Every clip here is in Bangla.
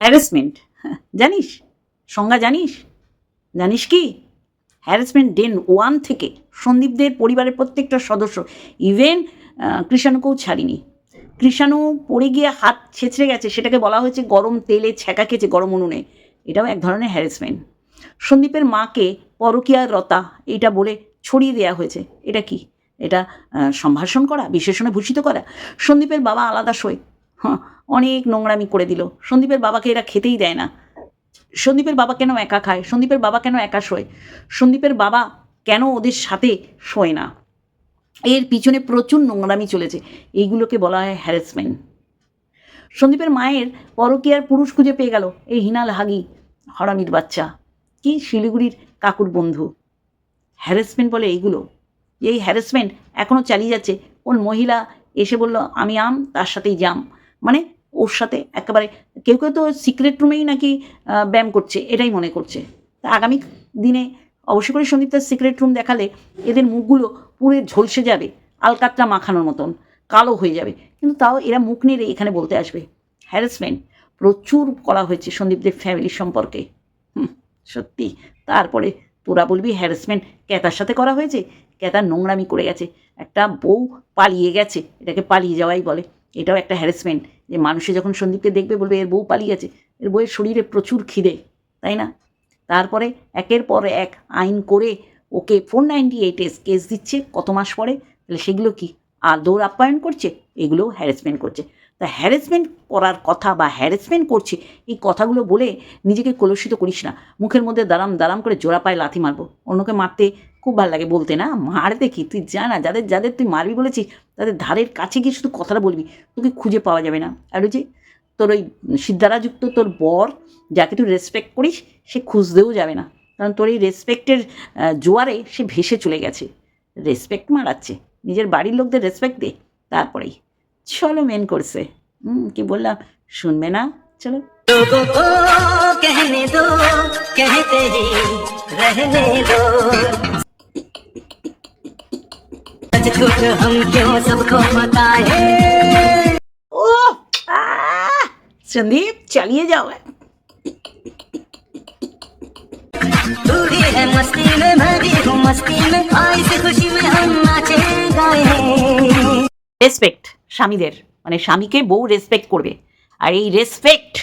হ্যারাসমেন্ট জানিস? সংজ্ঞা জানিস? জানিস কি? হ্যারাসমেন্ট ডেন ওয়ান থেকে সন্দীপদের পরিবারের প্রত্যেকটা সদস্য ইভেন কৃষাণুকেও ছাড়িনি। কৃষাণু পড়ে গিয়ে হাত ছেঁচড়ে গেছে, সেটাকে বলা হয়েছে গরম তেলে ছ্যাঁকা খেয়েছে গরম উনুনে। এটাও এক ধরনের হ্যারাসমেন্ট সন্দীপের মাকে পরকীয়ার রতা, এটা বলে ছড়িয়ে দেওয়া হয়েছে। এটা কি? এটা সম্ভাষণ করা, বিশেষণে ভূষিত করা। সন্দীপের বাবা আলাদা সই। হ্যাঁ অনেক নোংরামি করে দিল। সন্দীপের বাবাকে এরা খেতেই দেয় না। সন্দীপের বাবা কেন একা খায়? সন্দীপের বাবা কেন একা শোয়? সন্দীপের বাবা কেন ওদের সাথে শোয় না? এর পিছনে প্রচুর নোংরামি চলেছে। এইগুলোকে বলা হয় হ্যারাসমেন্ট সন্দীপের মায়ের পরকীয়ার পুরুষ খুঁজে পেয়ে গেল এই হিনাল হাগি, হরামির বাচ্চা। কি? শিলিগুড়ির কাকুর বন্ধু। হ্যারাসমেন্ট বলে এইগুলো। এই হ্যারাসমেন্ট এখনও চালিয়ে যাচ্ছে। কোন মহিলা এসে বলল, আমি আম, তার সাথেই জাম মানে ওর সাথে একেবারে কেউ কেউ তো সিক্রেট রুমেই নাকি ব্যায়াম করছে এটাই মনে করছে। তা আগামী দিনে অবশ্যই করে সন্দীপ তার সিক্রেট রুম দেখালে এদের মুখগুলো পুরো ঝলসে যাবে আলকাতরা মাখানোর মতন কালো হয়ে যাবে। কিন্তু তাও এরা মুখ নেড়ে এখানে বলতে আসবে হ্যারাসমেন্ট প্রচুর করা হয়েছে সন্দীপদের ফ্যামিলি সম্পর্কে। হুম, সত্যি। তারপরে তোরা বলবি হ্যারাসমেন্ট ক্যাতার সাথে করা হয়েছে? ক্যাতার নোংরামি করে গেছে। একটা বউ পালিয়ে গেছে এটাকে পালিয়ে যাওয়াই বলে। এটাও একটা হ্যারাসমেন্ট যে মানুষে যখন সন্দীপকে দেখবে, বলবে, এর বউ পালিয়ে গেছে। এর বউয়ের শরীরে প্রচুর খিদে। তাই না? তারপরে একের পর এক আইন করে okay four ninety eight S case দিচ্ছে, কত মাস পরে? তাহলে সেগুলো কি? আদৌর আপ্যায়ন করছে? এগুলোও হ্যারাসমেন্ট করছে। তা হ্যারাসমেন্ট করার কথা বা হ্যারাসমেন্ট করছে, এই কথাগুলো বলে নিজেকে কলুষিত করিস না। মুখের মধ্যে দাঁড়াম দাঁড়াম করে জোড়া পায়ে লাথি মারবো। অন্যকে মারতে খুব ভালো লাগে বলতে, না? মার দেখি, তুই জানা যাদের যাদের তুই মারবি বলেছিস, তাদের ধারের কাছে গিয়ে শুধু কথাটা বলবি, তোকে খুঁজে পাওয়া যাবে না। আর যে তোর ওই সিদ্ধারাযুক্ত তোর বর, যাকে তুই রেসপেক্ট করিস, সে খুঁজতেও যাবে না। কারণ তোর এই রেসপেক্টের জোয়ারে সে ভেসে চলে গেছে। রেসপেক্ট মারাচ্ছে। নিজের বাড়ির লোকদের রেসপেক্ট দে, তারপরেই। চলো মেন করছে হুম কি বললাম শুনবে না চলো लोगों को कहने दो कहते ही रहने दो सच कुछ हम क्यों सबको बताए ও আহ! সন্দীপ চালিয়ে যাও पूरी है मस्ती में मैं भी हूँ मस्ती में आई से खुशी में हम नाचे गाए রেসপেক্ট স্বামীদের মানে স্বামীকে বউ রেসপেক্ট করবে। আর এই রেসপেক্ট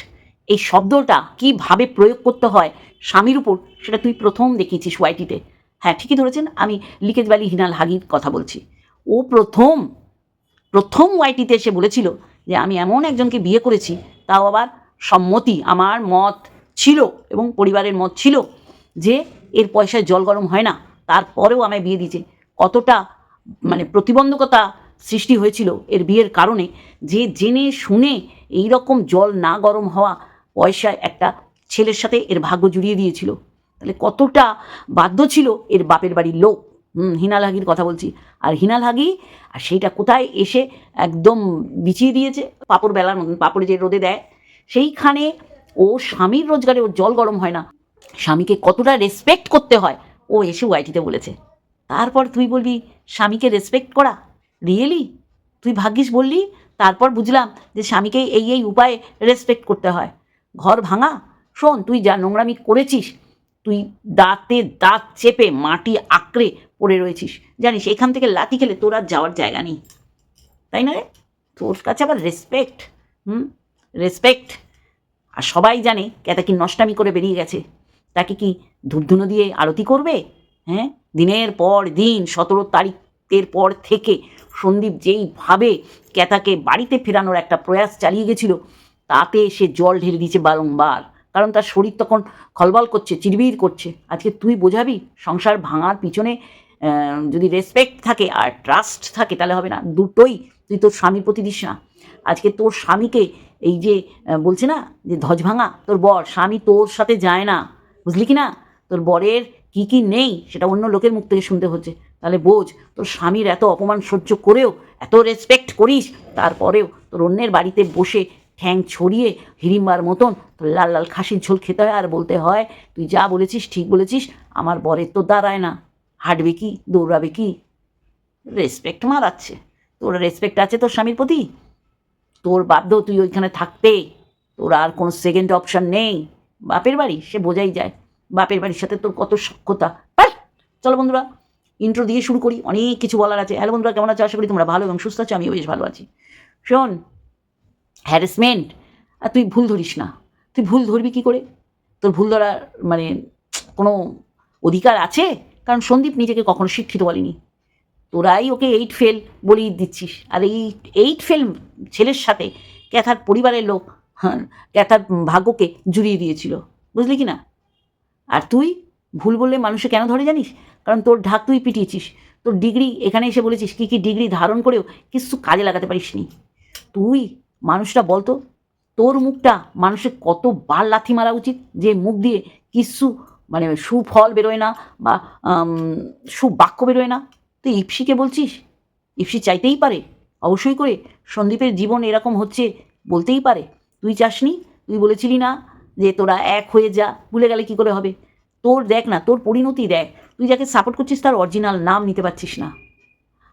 এই শব্দটা কীভাবে প্রয়োগ করতে হয় স্বামীর উপর, সেটা তুই প্রথম দেখিয়েছিস ওয়াইটিতে হ্যাঁ ঠিকই ধরেছেন, আমি লিকেজ ভ্যালি হিনাল হাগির কথা বলছি। ও প্রথম প্রথম ওয়াইটিতে এসে বলেছিল যে, আমি এমন একজনকে বিয়ে করেছি, তাও আবার সম্মতি, আমার মত ছিল এবং পরিবারের মত ছিল যে, এর পয়সায় জল গরম হয় না, তারপরেও আমায় বিয়ে দিয়েছে। কতটা মানে প্রতিবন্ধকতা সৃষ্টি হয়েছিল এর বিয়ের কারণে, যে জেনে শুনে এই রকম জল না গরম হওয়া পয়সায় একটা ছেলের সাথে এর ভাগ্য জুড়িয়ে দিয়েছিল। তাহলে কতটা বাধ্য ছিল এর বাপের বাড়ির লোক? হুম হিনাল হাগির কথা বলছি। আর হিনাল হাগি আর সেইটা কোথায় এসে একদম বিছিয়ে দিয়েছে? পাপড় বেলার মতন, পাপড়ে যে রোদে দেয়, সেইখানে ও স্বামীর রোজগারে ওর জল গরম হয় না। স্বামীকে কতটা রেসপেক্ট করতে হয়, ও এসে ওয়াইটিতে বলেছে। তারপর তুই বলবি, স্বামীকে রেসপেক্ট করা? রিয়েলি? তুই ভাগ্যিস বললি? তারপর বুঝলাম যে স্বামীকে এই এই উপায়ে রেসপেক্ট করতে হয়। ঘর ভাঙা? শোন, তুই যা নোংরামি করেছিস, তুই দাঁতে দাঁত চেপে মাটি আঁকড়ে পড়ে রয়েছিস। জানিস, এখান থেকে লাথি খেলে তোর আর যাওয়ার জায়গা নেই। তাই না রে? তোর কাছে আবার রেসপেক্ট হুম? রেসপেক্ট আর সবাই জানে ক্যাতা কি নষ্টামি করে বেরিয়ে গেছে। তাকে কি ধূপধুনো দিয়ে আরতি করবে? হ্যাঁ? দিনের পর দিন, সতেরো তারিখের পর থেকে সন্দীপ যেইভাবে ক্যাতাকে বাড়িতে ফেরানোর একটা প্রয়াস চালিয়ে গেছিল, তাতে সে জল ঢেলে দিয়েছে বারংবার। কারণ তার শরীর তখন খলবল করছে, চিরবির করছে। আজকে তুই বোঝাবি, সংসার ভাঙার পিছনে যদি রেসপেক্ট থাকে আর ট্রাস্ট থাকে, তাহলে হবে না। দুটোই তুই তোর স্বামীর প্রতি দিস না আজকে তোর স্বামীকে এই যে বলছে না, যে ধ্বজ ভাঙা, তোর বর, স্বামী তোর সাথে যায় না। বুঝলি কি না? তোর বরের কি কি নেই, সেটা অন্য লোকের মুখ থেকে শুনতে হচ্ছে। তাহলে বোঝ, তোর স্বামীর এত অপমান সহ্য করেও, এত রেসপেক্ট করিস, তারপরেও তোর অন্যের বাড়িতে বসে ঠ্যাং ছড়িয়ে হিড়িম্বার মতন তোর লাল লাল খাসির ঝোল খেতে হয় আর বলতে হয়, তুই যা বলেছিস, ঠিক বলেছিস, আমার বরের তো দাঁড়ায় না। হাঁটবে কি, দৌড়াবে কি? রেসপেক্ট মারাচ্ছে। তোর রেসপেক্ট আছে তোর স্বামীর প্রতি? তোর বাধ্য তুই ওইখানে থাকতে, তোর আর কোনো সেকেন্ড অপশন নেই। বাপের বাড়ি, সে বোঝাই যায়। বাপের বাড়ির সাথে তোর কত সক্ষতা চলো বন্ধুরা ইন্ট্রো দিয়ে শুরু করি, অনেক কিছু বলার আছে। হ্যালো বন্ধুরা, কেমন আছো? আশা করি তোমরা ভালো এবং সুস্থ আছো, আমিও বেশ ভালো আছি। শোন হ্যারাসমেন্ট আর তুই ভুল ধরিস না। তুই ভুল ধরবি কি করে? তোর ভুল ধরার মানে কোনো অধিকার আছে? কারণ সন্দীপ নিজেকে কখনো শিক্ষিত বলেনি। তোরাই ওকে এইট ফেল বলেই দিচ্ছিস। আর এই এইট ফেল ছেলের সাথে ক্যাথার পরিবারের লোক হ্যাঁ ক্যাথার ভাগ্যকে জুড়িয়ে দিয়েছিল। বুঝলি কি না? আর তুই ভুল বললে মানুষে কেন ধরে জানিস? কারণ তোর ঢাক তুই পিটিয়েছিস। তোর ডিগ্রি, এখানে এসে বলেছিস, কী কী ডিগ্রি ধারণ করেও কিছু কাজে লাগাতে পারিসনি। তুই মানুষটা বলতো, তোর মুখটা মানুষের কত বার লাথি মারা উচিত যে মুখ দিয়ে কিছু মানে সুফল বেরোয় না বা সুবাক্য বেরোয় না। তুই ইপসিকে বলছিস? ইপসি চাইতেই পারে। অবশ্যই করে সন্দীপের জীবন এরকম হচ্ছে বলতেই পারে। তুই চাসনি? তুই বলেছিলি না যে তোরা এক হয়ে যা, ভুলে গেলে কি করে হবে? তোর দেখ না, তোর পরিণতি দেখ। তুই যাকে সাপোর্ট করছিস তার অরিজিনাল নাম নিতে পারছিস না।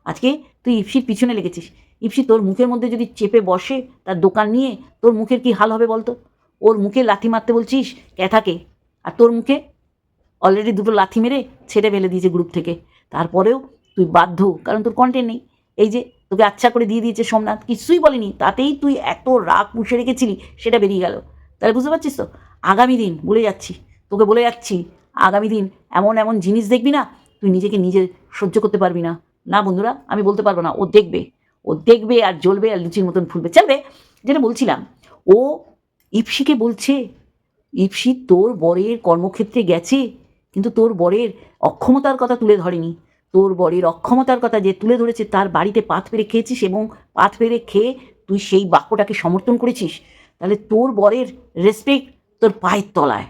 আজকে তুই ইপসির পিছনে লেগেছিস। ইপসি তোর মুখের মধ্যে যদি চেপে বসে তার দোকান নিয়ে, তোর মুখের কি হাল হবে বলতো? ওর মুখে লাথি মারতে বলছিস ক্যাথাকে? আর তোর মুখে? অলরেডি দুটো লাথি মেরে ছেড়ে ফেলে দিয়েছে গ্রুপ থেকে। তারপরেও তুই বাধ্য, কারণ তোর কন্টেন্ট নেই। এই যে তোকে আচ্ছা করে দিয়ে দিয়েছে সোমনাথ, কিছুই বলেনি। তাতেই তুই এত রাগ পুষে রেখেছিলি, সেটা বেরিয়ে গেল। তাহলে বুঝতে পারছিস তো? আগামী দিন বলে যাচ্ছি, তোকে বলে যাচ্ছি আগামী দিন এমন এমন জিনিস দেখবি না, তুই নিজেকে নিজে সহ্য করতে পারবি না। না বন্ধুরা, আমি বলতে পারব না, ও দেখবে ও দেখবে আর জ্বলবে আর লুচির মতন ফুলবে। চলবে যেটা বলছিলাম, ও ইপসিকে বলছে ইপসি তোর বরের কর্মক্ষেত্রে গেছে, কিন্তু তোর বরের অক্ষমতার কথা তুলে ধরেনি। তোর বরের অক্ষমতার কথা যে তুলে ধরেছে, তার বাড়িতে পাত পেরে খেয়েছিস এবং পাত পেরে খেয়ে তুই সেই বাক্যটাকে সমর্থন করেছিস? তাহলে তোর বরের রেসপেক্ট তোর পায়ের তলায়।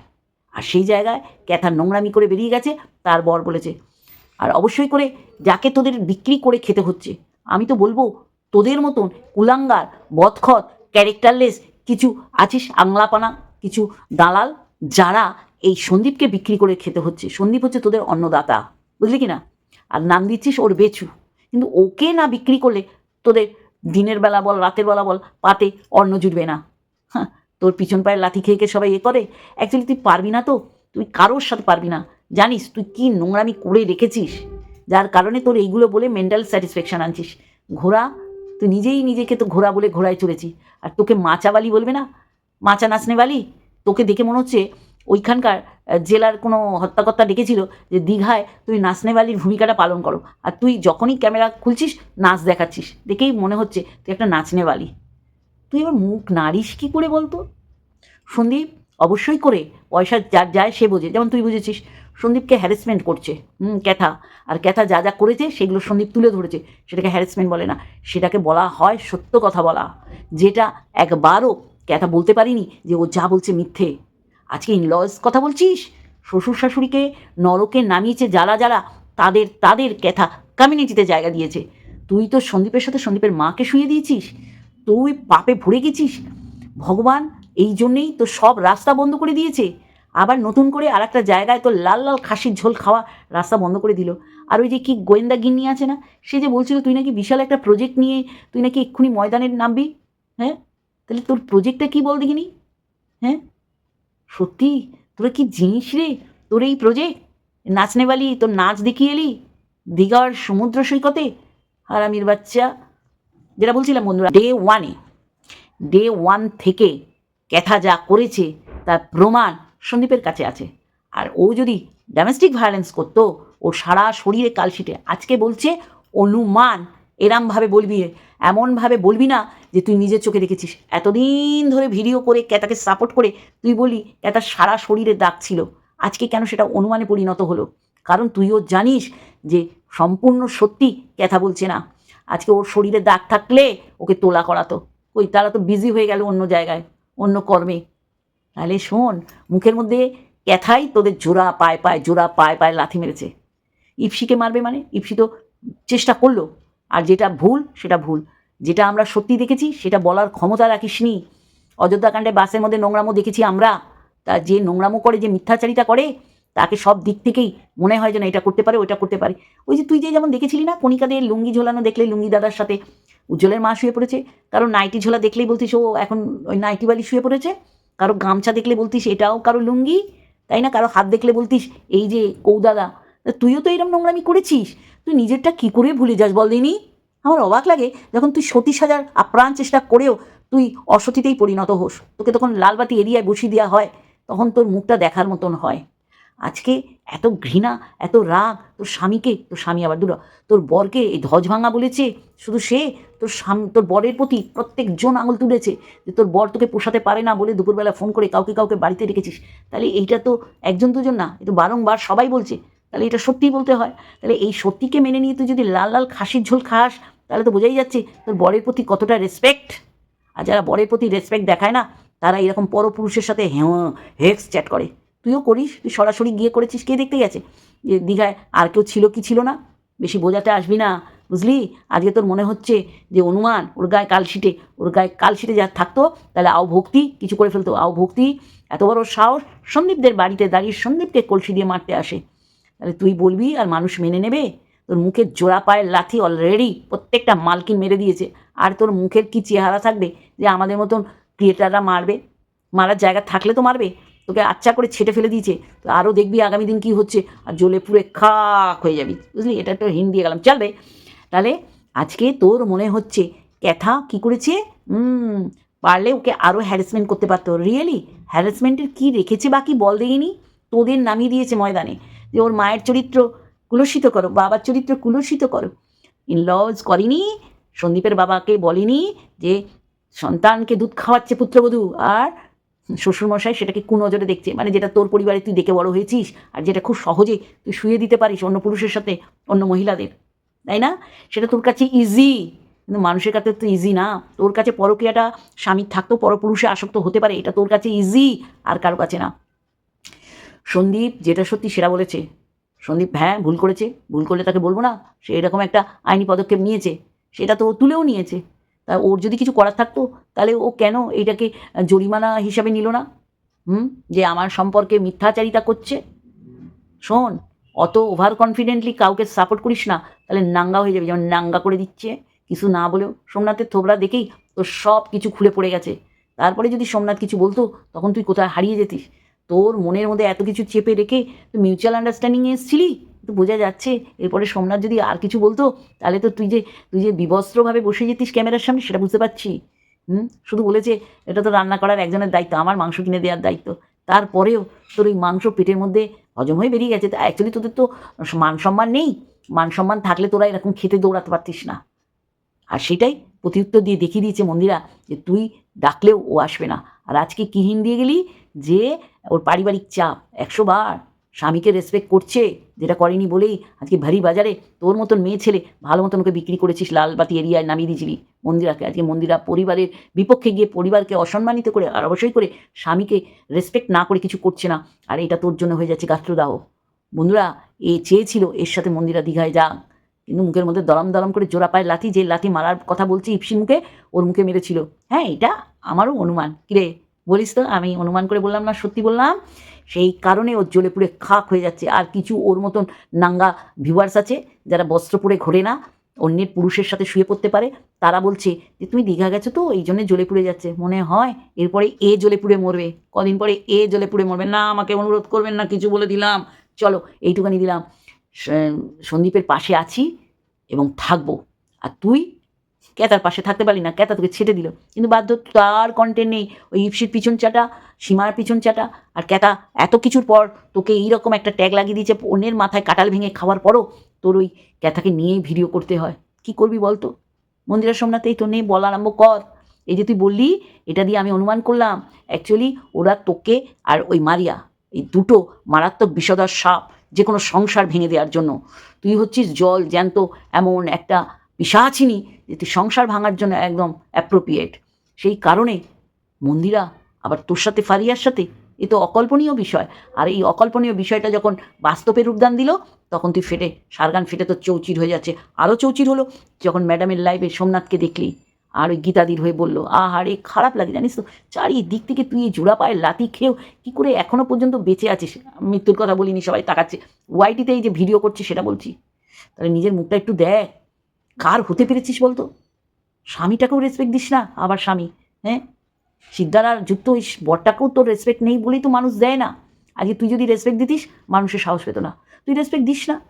আর সেই জায়গায় ক্যাথা নোংরামি করে বেরিয়ে গেছে, তার বর বলেছে, আর অবশ্যই করে যাকে তোদের বিক্রি করে খেতে হচ্ছে, আমি তো বলব তোদের মতন কুলাঙ্গার, বদখত, ক্যারেক্টারলেস কিছু আছিস আংলাপানা, কিছু দালাল যারা এই সন্দীপকে বিক্রি করে খেতে হচ্ছে। সন্দীপ হচ্ছে তোদের অন্নদাতা, বুঝলি কি না? আর নাম দিচ্ছিস ওর বেচু, কিন্তু ওকে না বিক্রি করলে তোদের দিনের বেলা বল, রাতের বেলা বল পাতে অন্ন জুটবে না। হ্যাঁ তোর পিছন পায়ে লাথি খেয়ে খেয়ে সবাই এ করে? অ্যাকচুয়ালি তুই পারবি না তো? তুই কারোর সাথে পারবি না। জানিস তুই কি নোংরামি করে রেখেছিস? যার কারণে তোর এইগুলো বলে মেন্টাল স্যাটিসফ্যাকশান আনছিস। ঘোড়া, তুই নিজেই নিজেকে তো ঘোড়া বলে ঘোড়ায় চলেছি আর তোকে মাচাবালি বলবে না? মাচা নাচনে বালি তোকে দেখে মনে হচ্ছে ওইখানকার জেলার কোনো হত্যাকর্তা ডেকেছিল যে দীঘায় তুই নাচনেবালির ভূমিকাটা পালন করো। আর তুই যখনই ক্যামেরা খুলছিস, নাচ দেখাচ্ছিস। দেখেই মনে হচ্ছে তুই একটা নাচনেবালি। তুই এবার মুখ নাড়িস কী করে বলতো? সন্দীপ, অবশ্যই করে। পয়সা যার যায় সে বোঝে। যেমন তুই বুঝেছিস, সন্দীপকে হ্যারাসমেন্ট করছে। হুম, ক্যাথা। আর ক্যাথা যা যা করেছে, সেগুলো সন্দীপ তুলে ধরেছে। সেটাকে হ্যারাসমেন্ট বলে না। সেটাকে বলা হয় সত্য কথা বলা। যেটা একবারও ক্যাথা বলতে পারিনি যে ও যা বলছে মিথ্যে। আজকে ইনলস কথা বলছিস? শ্বশুর শাশুড়িকে নরকে নামিয়েছে যারা যারা, তাদের তাদের ক্যাথা কমিউনিটিতে জায়গা দিয়েছে। তুই তো সন্দীপের সাথে সন্দীপের মাকে শুয়ে দিয়েছিস। তুই পাপে ভরে গেছিস? ভগবান এই জন্যেই তো সব রাস্তা বন্ধ করে দিয়েছে। আবার নতুন করে আর একটা জায়গায় তো লাল লাল খাসির ঝোল খাওয়া রাস্তা বন্ধ করে দিল। আর ওই যে কি গোয়েন্দা গিন্নি আছে না, সে যে বলছিল তুই নাকি বিশাল একটা প্রজেক্ট নিয়ে, তুই নাকি এক্ষুনি ময়দানে নামবি? হ্যাঁ? তাহলে তোর প্রজেক্টটা কী বল দেখিনি? হ্যাঁ? সত্যি? তোরা কি জিনিস রে? তোর এই প্রজেক্ট নাচনেবালি তোর নাচ দেখিয়ে এলি? দীঘার সমুদ্র সৈকতে? আর আমির বাচ্চা যেটা বলছিলাম বন্ধুরা ডে ওয়ানে ডে ওয়ান থেকে ক্যাথা যা করেছে, তার প্রমাণ সন্দীপের কাছে আছে। আর ও যদি ডোমেস্টিক ভায়োলেন্স করতো, ওর সারা শরীরে কালশিটে আজকে বলছে, অনুমান এরমভাবে বলবি, এমনভাবে বলবি না যে তুই নিজের চোখে দেখেছিস। এতদিন ধরে ভিডিও করে ক্যাতাকে সাপোর্ট করে তুই বলি ক্যাতার সারা শরীরে দাগ ছিল। আজকে কেন সেটা অনুমানে পরিণত হলো? কারণ তুইও জানিস যে সম্পূর্ণ সত্যি ক্যাথা বলছে না। আজকে ওর শরীরে দাগ থাকলে ওকে তোলা করাতো। ওই তারা তো বিজি হয়ে গেল অন্য জায়গায়, অন্য কর্মে। তাহলে শোন, মুখের মধ্যে ক্যাথাই তোদের জোড়া পায় পায়, জোড়া পায় পায় লাথি মেরেছে। ইপসিকে মারবে মানে? ইপসি তো চেষ্টা করল। আর যেটা ভুল, সেটা ভুল। যেটা আমরা সত্যি দেখেছি, সেটা বলার ক্ষমতা রাখিসনি অযোধ্যাকাণ্ডে বাসের মধ্যে নোংরামো দেখেছি আমরা। তা যে নোংরামো করে, যে মিথ্যাচারিতা করে তাকে সব দিক থেকেই মনে হয় যেন এটা করতে পারে, ওইটা করতে পারে। ওই যে তুই যে যেমন দেখেছিলি না, কণিকাদের লুঙ্গি ঝোলানো দেখলে লুঙ্গি দাদার সাথে উজ্জ্বলের মা শুয়ে পড়েছে, কারও নাইটি ঝোলা দেখলেই বলতিস, ও এখন ওই নাইটি বালি শুয়ে পড়েছে। কারও গামছা দেখলে বলতিস, এটাও কারও লুঙ্গি? তাই না? কারও হাত দেখলে বলতিস, এই যে কৌদাদা তুইও তো এরম নোংরামি করেছিস। তুই নিজেরটা কী করে ভুলে যাস বল দিনি? আমার অবাক লাগে, যখন তুই সতী সাজার আপ্রাণ চেষ্টা করেও তুই অসতীতেই পরিণত হোস। তোকে তখন লালবাতি এরিয়ায় বসিয়ে দেওয়া হয়, তখন তোর মুখটা দেখার মতন হয়। আজকে এত ঘৃণা, এত রাগ, তোর স্বামীকে, তোর স্বামী আবার দূর তোর বরকে এই ধ্বজ ভাঙা বলেছে, শুধু সে, তোর স্বামী, তোর বরের প্রতি প্রত্যেকজন আঙুল তুলেছে যে তোর বর তোকে পোষাতে পারে না বলে দুপুরবেলা ফোন করে কাউকে কাউকে বাড়িতে রেখেছিস। তাহলে এইটা তো একজন দুজন না, এ তো বারংবার সবাই বলছে, তাহলে এটা সত্যিই বলতে হয়। তাহলে এই সত্যিকে মেনে নিয়ে তুই যদি লাল লাল খাসির ঝোল খাস, তাহলে তো বোঝাই যাচ্ছে তোর বরের প্রতি কতটা রেসপেক্ট আর যারা বরের প্রতি রেসপেক্ট দেখায় না, তারা এরকম পরপুরুষের সাথে হেক্স চ্যাট করে। তুইও করিস, তুই সরাসরি গিয়ে করেছিস, কে দেখতে গেছে? যে দীঘায় আর কেউ ছিল কি ছিল না? বেশি বোঝাতে আসবি না, বুঝলি? আজকে তোর মনে হচ্ছে যে অনুমান, ওর গায়ে কালশিটে ওর গায়ে কালশিটে যা থাকতো, তাহলে আও ভক্তি, কিছু করে ফেলতো। আও ভক্তি, এত বড় সাহস, সন্দীপদের বাড়িতে দাঁড়িয়ে সন্দীপকে কলসি দিয়ে মারতে আসে। তাহলে তুই বলবি আর মানুষ মেনে নেবে? তোর মুখের জোড়া পায়ের লাথি অলরেডি প্রত্যেকটা মালকিন মেরে দিয়েছে। আর তোর মুখের কি চেহারা থাকবে যে আমাদের মতন ক্রিয়েটাররা মারবে? মারার জায়গা থাকলে তো মারবে। তোকে আচ্ছা করে ছেটে ফেলে দিয়েছে, তো আরও দেখবি আগামী দিন কী হচ্ছে। আর জ্বলে পুরে খাক হয়ে যাবি, বুঝলি? এটা একটা হিন্দি গেলাম। চলবে তাহলে আজকে তোর মনে হচ্ছে ক্যাথা কি করেছে? পারলে ওকে আরও হ্যারাসমেন্ট করতে পারতো। রিয়েলি হ্যারাসমেন্টের কি রেখেছে বাকি বল দেখিনি? তোদের নামিয়ে দিয়েছে ময়দানে। যে ওর মায়ের চরিত্র কুলসিত করো, বাবার চরিত্র কুলসিত করো। ইনলজ করেনি, সন্দীপের বাবাকে বলেনি যে সন্তানকে দুধ খাওয়াচ্ছে পুত্রবধূ। আর শ্বশুরমশাই সেটাকে কুনজরে দেখছে। মানে যেটা তোর পরিবারে তুই দেখে বড় হয়েছিস আর যেটা খুব সহজে তুই শুয়ে দিতে পারিস অন্য পুরুষের সাথে, অন্য মহিলাদের। তাই না? সেটা তোর কাছে ইজি কিন্তু মানুষের কাছে তো ইজি না। তোর কাছে পরকীয়াটা স্বামীর থাকতেও পরপুরুষে আসক্ত হতে পারে, এটা তোর কাছে ইজি আর কারও কাছে না। সন্দীপ, যেটা সত্যি সেটা বলেছে। সন্দীপ হ্যাঁ ভুল করেছে। ভুল করলে তাকে বলব না। সে এরকম একটা আইনি পদক্ষেপ নিয়েছে। সেটা তো তুলেও নিয়েছে। তা ওর যদি কিছু করার থাকতো, তাহলে ও কেন এটাকে জরিমানা হিসাবে নিল না? হুম? যে আমার সম্পর্কে মিথ্যাচারিতা করছে? শোন, অত ওভার কনফিডেন্টলি কাউকে সাপোর্ট করিস না, তাহলে নাঙ্গা হয়ে যাবে। যেমন নাঙ্গা করে দিচ্ছে, কিছু না বলেও। সোমনাথের থোবরা দেখেই তোর সব কিছু খুলে পড়ে গেছে। তারপরে যদি সোমনাথ কিছু বলতো, তখন তুই কোথায় হারিয়ে যেতিস? তোর মনের মধ্যে এত কিছু চেপে রেখে তুই মিউচুয়াল আন্ডারস্ট্যান্ডিংয়ে এসেছিলি? তো বোঝা যাচ্ছে, এরপরে সোমনাথ যদি আর কিছু বলতো, তাহলে তো তুই যে তুই যে বিবস্ত্রভাবে বসে যেতিস ক্যামেরার সামনে, সেটা বুঝতে পারছি। হুম? শুধু বলেছে, এটা তো রান্না করার একজনের দায়িত্ব, আমার মাংস কিনে দেওয়ার দায়িত্ব। তারপরেও তোর ওই মাংস পেটের মধ্যে হজম হয়ে বেরিয়ে গেছে। তা অ্যাকচুয়ালি তোদের তো মান সম্মান নেই। মান সম্মান থাকলে তোরা এরকম খেতে দৌড়াতে পারতিস না। আর সেটাই প্রত্যুত্তর দিয়ে দেখিয়ে দিয়েছে মন্দিরা যে তুই ডাকলেও ও আসবে না। আর আজকে কিহিন দিয়ে গেলি? যে ওর পারিবারিক চাপ, একশো বার স্বামীকে রেসপেক্ট করছে, যেটা করেনি বলেই আজকে ভারী বাজারে তোর মতন মেয়ে ছেলে ভালো মতন ওকে বিক্রি করেছিস, লালবাতি এরিয়ায় নামিয়ে দিয়েছিলি মন্দিরাকে। আজকে মন্দিরা পরিবারের বিপক্ষে গিয়ে পরিবারকে অসম্মানিত করে আর অবশ্যই করে স্বামীকে রেসপেক্ট না করে কিছু করছে না। আর এটা তোর জন্য হয়ে যাচ্ছে গাত্রদাহ। বন্ধুরা, এ চেয়েছিল, এর সাথে মন্দিরা দীঘায় যাক। কিন্তু মুখের মধ্যে দরম দরম করে জোড়া পায় লাথি, যে লাথি মারার কথা বলছি ইপসি মুখে, ওর মুখে মেরেছিল। হ্যাঁ এটা আমারও অনুমান। কিরে, বলিস তো, আমি অনুমান করে বললাম না, সত্যি বললাম? সেই কারণে ওর জ্বলে পুড়ে খাক হয়ে যাচ্ছে। আর কিছু ওর মতন নাঙ্গা ভিউয়ার্স আছে, যারা বস্ত্র পরে ঘোরে না, অন্যের পুরুষের সাথে শুয়ে পড়তে পারে, তারা বলছে যে, তুমি দীঘা গেছো তো, এই জন্যে জ্বলে পুড়ে যাচ্ছে। মনে হয় এরপরে এ জ্বলে পুড়ে মরবে। কদিন পরে এ জ্বলে পুড়ে মরবে। না, আমাকে অনুরোধ করবেন না, কিছু বলে দিলাম। চলো, এইটুখানি দিলাম। সন্দীপের পাশে আছি এবং থাকব। আর তুই? ক্যাতার পাশে থাকতে পারলি না ক্যাতা তোকে ছেটে দিল? কিন্তু বাধ্য তার কন্টেন্ট নেই, ওই ইপসির পিছন চাটা, সীমার পিছন চাটা, আর ক্যাতা এত কিছুর পর তোকে এইরকম একটা ট্যাগ লাগিয়ে দিয়েছে অন্যের মাথায় কাটাল ভেঙে খাওয়ার পরও তোর ওই ক্যাথাকে নিয়েই ভিডিও করতে হয়। কি করবি বলতো? মন্দিরের সোমনাথেই তো নেই বলা আরম্ভ কর। এই যে তুই বললি, এটা দিয়ে আমি অনুমান করলাম অ্যাকচুয়ালি ওরা তোকে আর ওই মারিয়া, এই দুটো মারাত্মক বিষদার সাপ যে কোনো সংসার ভেঙে দেওয়ার জন্য। তুই হচ্ছিস জল, জ্যান্ত, এমন একটা পিসাচিনি তুই সংসার ভাঙার জন্য একদম অ্যাপ্রোপ্রিয়েট সেই কারণে মন্দিরা আবার তোর সাথে, ফারিয়ার সাথে, এ তো অকল্পনীয় বিষয়। আর এই অকল্পনীয় বিষয়টা যখন বাস্তবে রূপদান দিল, তখন তুই ফেটে, সারগান ফেটে তো চৌচির হয়ে যাচ্ছে। আরও চৌচির হলো, যখন ম্যাডামের লাইভে সোমনাথকে দেখলি, আর ওই গীতাদির হয়ে বলল, আহারে, খারাপ লাগে, জানিস তো, চারিদিক থেকে তুই এই জোড়া পায়ের লাতি খেয়েও কী করে এখনও পর্যন্ত বেঁচে আছিস? মৃত্যুর কথা বলিনি, সবাই তাকাচ্ছে। ওয়াইটিতে এই যে ভিডিও করছিস সেটা বলছি। তাহলে নিজের মুখটা একটু দেখ। কার হতে পেরেছিস বলতো? স্বামীটাকেও রেসপেক্ট দিস না, আবার স্বামী হ্যাঁ? সিদ্ধারার যুক্ত ওই বরটাকেও তোর রেসপেক্ট নেই বলেই তো মানুষ দেয় না। আগে তুই যদি রেসপেক্ট দিতিস, মানুষের সাহস পেত না। তুই রেসপেক্ট দিস না।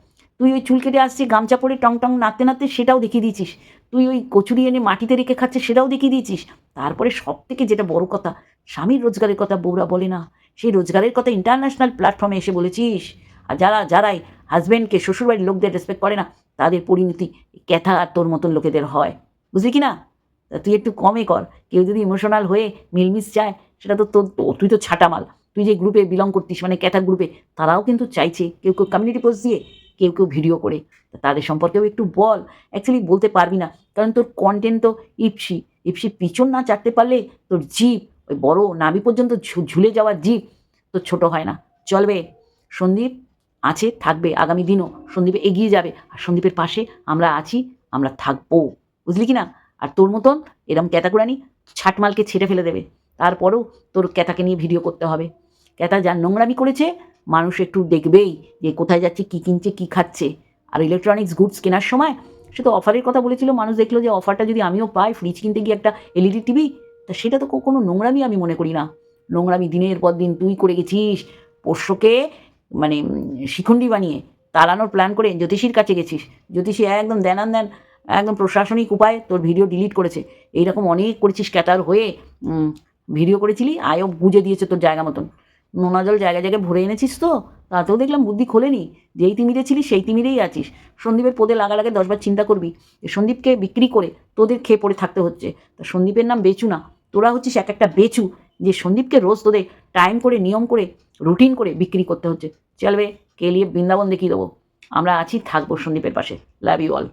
তুই ওই চুল কেটে আসছিস, গামছা পরে টং টং নাড়তে নাড়তে সেটাও দেখিয়ে দিয়েছিস। তুই ওই কচুরি এনে মাটিতে রেখে খাচ্ছিস, সেটাও দেখিয়ে দিয়েছিস। তারপরে সব থেকে যেটা বড় কথা, স্বামীর রোজগারের কথা বউরা বলে না। সেই রোজগারের কথা ইন্টারন্যাশনাল প্ল্যাটফর্মে এসে বলেছিস। আর যারা, যারাই হাজব্যান্ডকে শ্বশুরবাড়ির লোকদের রেসপেক্ট করে না তাদের পরিণতি ক্যাথা আর তোর মতন লোকেদের হয়। বুঝলি কি না তুই একটু কমে কর। কেউ যদি ইমোশনাল হয়ে মিলমিশ চায়, সেটা তো তোর তুই তো ছাটা মাল তুই যে গ্রুপে বিলং করতিস মানে ক্যাথা গ্রুপে তারাও কিন্তু চাইছে কেউ কেউ কমিউনিটি পোস্ট দিয়ে, কেউ কেউ ভিডিও করে। তা তাদের সম্পর্কেও একটু বল। অ্যাকচুয়ালি বলতে পারবি না, কারণ তোর কন্টেন্ট তো ইপসি। ইপসি পিছন না চাটতে পারলে তোর জিপ ওই বড় নাভি পর্যন্ত ঝুলে যাওয়ার জিপ তোর ছোট হয় না। চলবে সন্দীপ আছে, থাকবে, আগামী দিনও সন্দীপে এগিয়ে যাবে। আর সন্দীপের পাশে আমরা আছি, আমরা থাকব। বুঝলি কি না? আর তোর মতন এরম ক্যাতাকুরানি ছাটমালকে ছেড়ে ফেলে দেবে। তারপরেও তোর ক্যাতাকে নিয়ে ভিডিও করতে হবে। ক্যাতা যা নোংরামি করেছে, মানুষ একটু দেখবেই যে কোথায় যাচ্ছে, কী কিনছে, কী খাচ্ছে। আর ইলেকট্রনিক্স গুডস কেনার সময় সে তো অফারের কথা বলেছিল, মানুষ দেখল যে অফারটা যদি আমিও পাই ফ্রিজ কিনতে গিয়ে একটা এলইডি টিভি তা সেটা তো কোনো নোংরামি আমি মনে করি না। নোংরামি দিনের পর দিন তুই করে গেছিস, পোষ্যকে মানে উম, শিখুন্ডি বানিয়ে তাড়ানোর প্ল্যান করে জ্যোতিষীর কাছে গেছিস। জ্যোতিষী একদম দেনান দেন একদম প্রশাসনিক উপায়ে তোর ভিডিও ডিলিট করেছে। এইরকম অনেক করেছিস ক্যাটার হয়ে ভিডিও করেছিলি আয়ও গুজে দিয়েছে তোর জায়গা মতন। নোনা জল জায়গায় জায়গায় ভরে এনেছিস তো? তাতেও দেখলাম বুদ্ধি খোলেনি যেই তিমিরে ছিলিস সেই তিমিরেই আছিস। সন্দীপের পদে লাগা লাগে দশবার চিন্তা করবি সন্দীপকে বিক্রি করে তোদের খেয়ে পড়ে থাকতে হচ্ছে। তা সন্দীপের নাম বেচু না। তোরা হচ্ছিস এক একটা বেচু। সন্দীপকে রোজ তোদের টাইম করে, নিয়ম করে রুটিন করে বিক্রি করতে হচ্ছে। চলবে কে লিয়ে বৃন্দাবন দেখিয়ে দেবো। আমরা আছি, থাকব সন্দীপের পাশে। Love you all